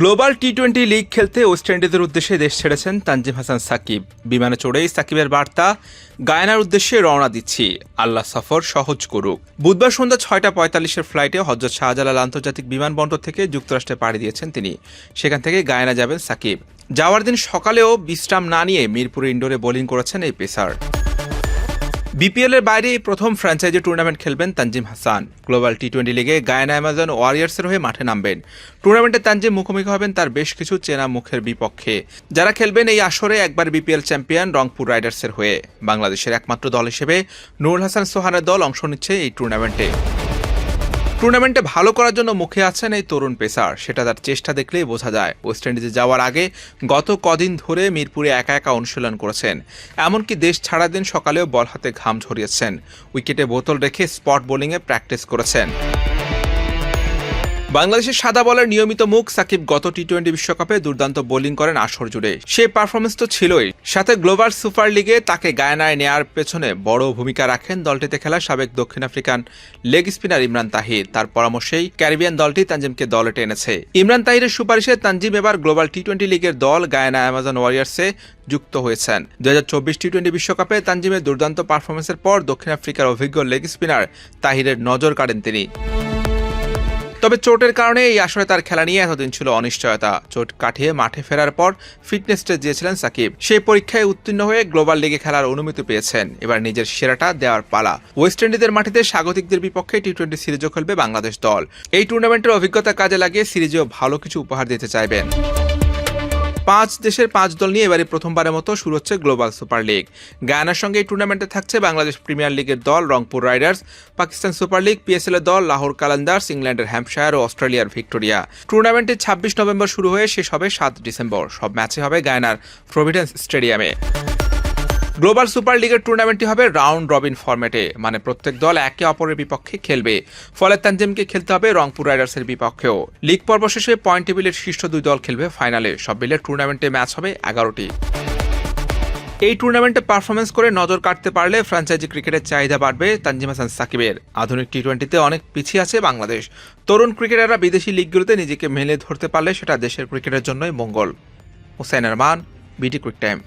Global T twenty league খেলতে West ইন্ডিজের উদ্দেশ্যে দেশ ছেড়েছেন তানজিম হাসান সাকিব। বিমানে চড়েই সাকিবের বার্তা, গায়নার উদ্দেশ্যে রওনা দিচ্ছি। আল্লাহ সফর সহজ করুক। বুধবার সন্ধ্যা ছয়টা পঁয়তাল্লিশের ফ্লাইটে হজরত শাহজালাল আন্তর্জাতিক বিমানবন্দর থেকে যুক্তরাষ্ট্রে পাড়ি দিয়েছেন তিনি। সেখান থেকে গায়না যাবেন সাকিব। যাওয়ার দিন সকালেও বিশ্রাম না নিয়ে মিরপুর ইন্ডোরে বোলিং করেছেন এই পেসার। বিপিএল এর বাইরে প্রথম ফ্র্যাঞ্চাইজি টুর্নামেন্ট খেলবেন Tanzim Hasan. Global T twenty লিগে গায়না অ্যামাজন ওয়ারিয়ার্সের হয়ে মাঠে নামবেন। টুর্নামেন্টে তানজিম মুখোমুখি হবেন তার বেশ কিছু চেনা মুখের বিপক্ষে। যারা খেলবেন এই আসরে একবার বিপিএল চ্যাম্পিয়ন রংপুর রাইডার্সের হয়ে। বাংলাদেশের একমাত্র দল হিসেবে নুরুল হাসান সোহানের দল অংশ নিচ্ছে এই টুর্নামেন্টে টুর্নামেন্টে ভালো করার জন্য মুখে আছেন এই তরুণ পেসার। সেটা তার চেষ্টা দেখলেই বোঝা যায়। ওয়েস্ট ইন্ডিজে যাওয়ার আগে গত কদিন ধরে মিরপুরে একা একা অনুশীলন করেছেন। এমনকি দেশ ছাড়ার দিন সকালেও বল হাতে ঘাম ঝরিয়েছেন। উইকেটে বোতল রেখে স্পট বোলিংয়ে প্র্যাকটিস করেছেন। বাংলাদেশের সাদা বলের নিয়মিত মুখ সাকিব গত টি টোয়েন্টি বিশ্বকাপে দুর্দান্ত বোলিং করেন আসর জুড়ে। সে পারফরমেন্স তো ছিলই। সাথে গ্লোবাল সুপার লিগে তাকে গায়নায় নেয়ার পেছনে বড় ভূমিকা রাখেন দলটিতে খেলা সাবেক দক্ষিণ African leg spinner Imran Tahir. তার পরামর্শেই ক্যারিবিয়ান দলটি তানজিমকে দলে টেনেছে। ইমরান তাহিরের সুপারিশে তানজিম এবার গ্লোবাল টি টোয়েন্টি লিগের দল গায়না অ্যামাজন ওয়ারিয়ার্সে যুক্ত হয়েছেন। দু হাজার চব্বিশ টি টোয়েন্টি বিশ্বকাপে তানজিমের দুর্দান্ত পারফরমেন্সের পর দক্ষিণ আফ্রিকার অভিজ্ঞ লেগ স্পিনার তাহিরের নজর কাড়েন তিনি। তবে চোটের কারণে এই আসরে তার খেলা নিয়ে এতদিন ছিল অনিশ্চয়তা। চোট কাটিয়ে মাঠে ফেরার পর ফিটনেস টেস্ট দিয়েছিলেন সাকিব। সেই পরীক্ষায় উত্তীর্ণ হয়ে গ্লোবাল লিগে খেলার অনুমতি পেয়েছেন। এবার নিজের সেরাটা দেওয়ার পালা। ওয়েস্ট ইন্ডিজের মাটিতে স্বাগতিকদের বিপক্ষে টি টোয়েন্টি সিরিজও খেলবে বাংলাদেশ দল। এই টুর্নামেন্টের অভিজ্ঞতা কাজে লাগিয়ে সিরিজেও ভালো কিছু উপহার দিতে চাইবেন। পাঁচ দেশের পাঁচ দল নিয়ে এবারে প্রথমবারের মতো শুরু হচ্ছে গ্লোবাল সুপার লিগ। গায়ানার সঙ্গে এই টুর্নামেন্টে থাকছে বাংলাদেশ প্রিমিয়ার লিগের দল Rangpur riders, Pakistan super league, PSL এর দল লাহোর কালান্দার্স, ইংল্যান্ডের হ্যাম্পশায়ার ও অস্ট্রেলিয়ার ভিক্টোরিয়া। টুর্নামেন্টে ছাব্বিশ নভেম্বর শুরু হয়ে শেষ হবে সাত ডিসেম্বর। সব ম্যাচে হবে গায়নার প্রভিডেন্স স্টেডিয়ামে। গ্লোবাল সুপার লিগের টুর্নামেন্টটি হবে রাউন্ড রবিন ফরম্যাটে মানে প্রত্যেক দল একে অপরের বিপক্ষে খেলবে। ফলে তানজিমকে খেলতে হবে রংপুর রাইডার্সের বিপক্ষেও। লিগ পর্ব শেষে পয়েন্ট টেবিলের শীর্ষ দুই দল খেলবে ফাইনালে সব মিলে টুর্নামেন্টে ম্যাচ হবে এগারোটি। এই টুর্নামেন্টে পারফরমেন্স করে নজর কাটতে পারলে ফ্র্যাঞ্চাইজি ক্রিকেটের চাহিদা বাড়বে তানজিম হাসান সাকিবের। আধুনিক টি টোয়েন্টিতে অনেক পিছিয়ে আছে বাংলাদেশ। তরুণ ক্রিকেটাররা বিদেশি লিগগুলোতে নিজেকে মেলে ধরতে পারলে সেটা দেশের ক্রিকেটের জন্যই মঙ্গল। হোসেন রহমান বিটি ক্রিক টাইম